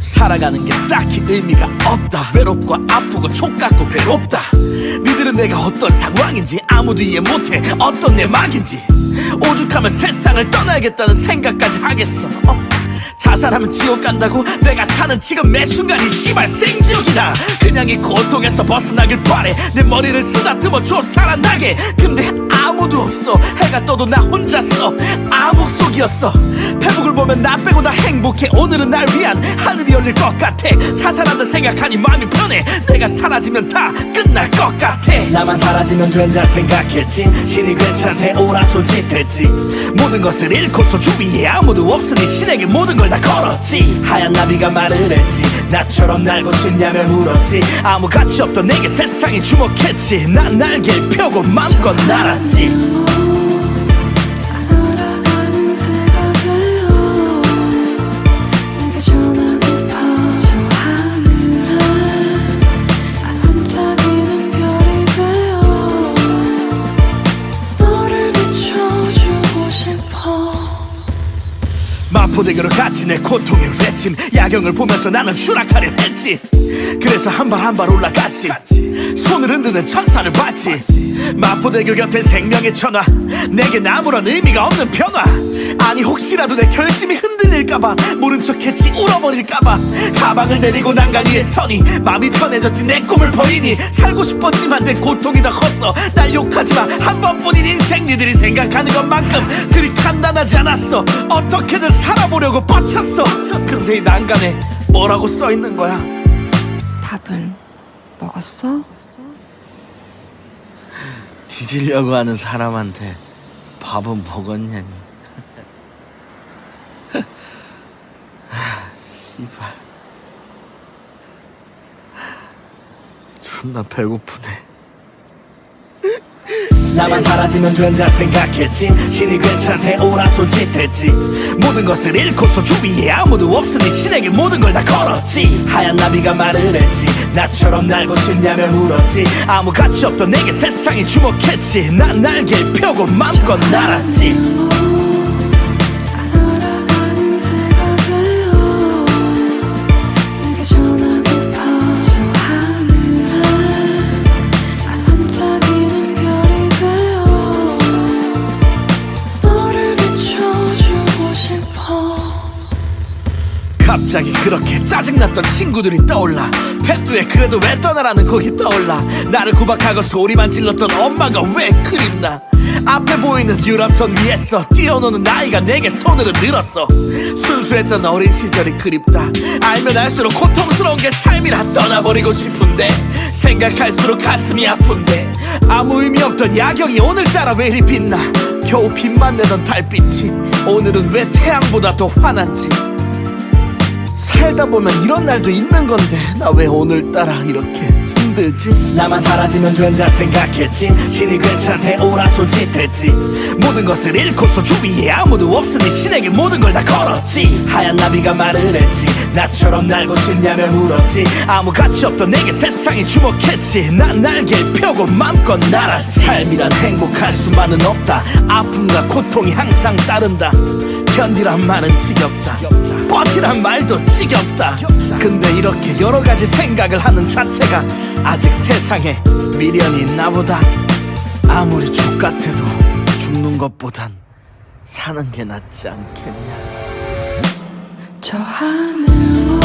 살아가는 게 딱히 의미가 없다. 외롭고 아프고 촉같고 괴롭다. 니들은 내가 어떤 상황인지 아무도 이해 못해. 어떤 내 막인지. 오죽하면 세상을 떠나야겠다는 생각까지 하겠어. 어? 자살하면 지옥 간다고 내가 사는 지금 매 순간이 씨발 생지옥이다. 그냥 이 고통에서 벗어나길 바래. 내 머리를 쓰다듬어 줘 살아나게. 근데 아무도 없어. 해가 떠도 나 혼자서 암흑 속이었어. 페북을 보면 나 빼고 다 행복해. 오늘은 날 위한 하늘이 열릴 것 같아. 자살한다 생각하니 마음이 편해. 내가 사라지면 다 끝날 것 같아. 나만 사라지면 된다 생각했지. 신이 괜찮대. 오라 손짓했지. 모든 것을 잃고서 주위에 아무도 없으니 신에게 모든 걸 다 걸었지. 하얀 나비가 말을 했지. 나처럼 날고 싶냐며 물었지. 아무 가치 없던 내게 세상이 주목했지. 난 날개를 펴고 마음껏 날았지 포대교로 갔지 내 고통의 외침 야경을 보면서 나는 추락하려 했지. 그래서 한 발 한 발 올라갔지. 손을 흔드는 천사를 봤지. 마포대교 곁에 생명의 천화 내겐 아무런 의미가 없는 변화. 아니 혹시라도 내 결심이 흔들릴까봐 모른 척했지 울어버릴까봐. 가방을 내리고 난간 위에 서니 마음이 편해졌지 내 꿈을 버리니. 살고 싶었지만 내 고통이 더 컸어. 날 욕하지마. 한 번뿐인 인생 니들이 생각하는 것만큼 그리 간단하지 않았어. 어떻게든 살아 보려고 버텼어. 근데 이 난간에 뭐라고 써있는 거야? 밥을 먹었어? 뒤지려고 하는 사람한테 밥은 먹었냐니. 씨발. 존나 배고프네 나만 사라지면 된다 생각했지. 신이 괜찮대 오라 손짓했지. 모든 것을 잃고서 주위에 아무도 없으니 신에게 모든 걸 다 걸었지. 하얀 나비가 말을 했지. 나처럼 날고 싶냐며 물었지. 아무 가치 없던 내게 세상이 주목했지. 난 날개를 펴고 마음껏 날았지 갑자기 그렇게 짜증났던 친구들이 떠올라. 펫두에 그래도 왜 떠나라는 곡이 떠올라. 나를 구박하고 소리만 질렀던 엄마가 왜 그립나. 앞에 보이는 유람선 위에서 뛰어노는 나이가 내게 손으로 늘었어. 순수했던 어린 시절이 그립다. 알면 알수록 고통스러운 게 삶이라 떠나버리고 싶은데. 생각할수록 가슴이 아픈데. 아무 의미 없던 야경이 오늘따라 왜 이리 빛나. 겨우 빛만 내던 달빛이 오늘은 왜 태양보다 더 환한지 살다 보면 이런 날도 있는 건데 나 왜 오늘따라 이렇게 힘들지? 나만 사라지면 된다 생각했지? 신이 괜찮대 오라 손짓했지? 모든 것을 잃고서 주위에 아무도 없으니 신에게 모든 걸 다 걸었지. 하얀 나비가 말을 했지. 나처럼 날고 싶냐며 물었지. 아무 가치 없던 내게 세상이 주목했지. 난 날개를 펴고 마음껏 날았지. 삶이란 행복할 수만은 없다. 아픔과 고통이 항상 따른다. 견디란 말은 지겹다. 버티란 말도 지겹다 근데 이렇게 여러 가지 생각을 하는 자체가 아직 세상에 미련이 있나 보다. 아무리 족같아도 죽는 것보단 사는 게 낫지 않겠냐. 저 하늘로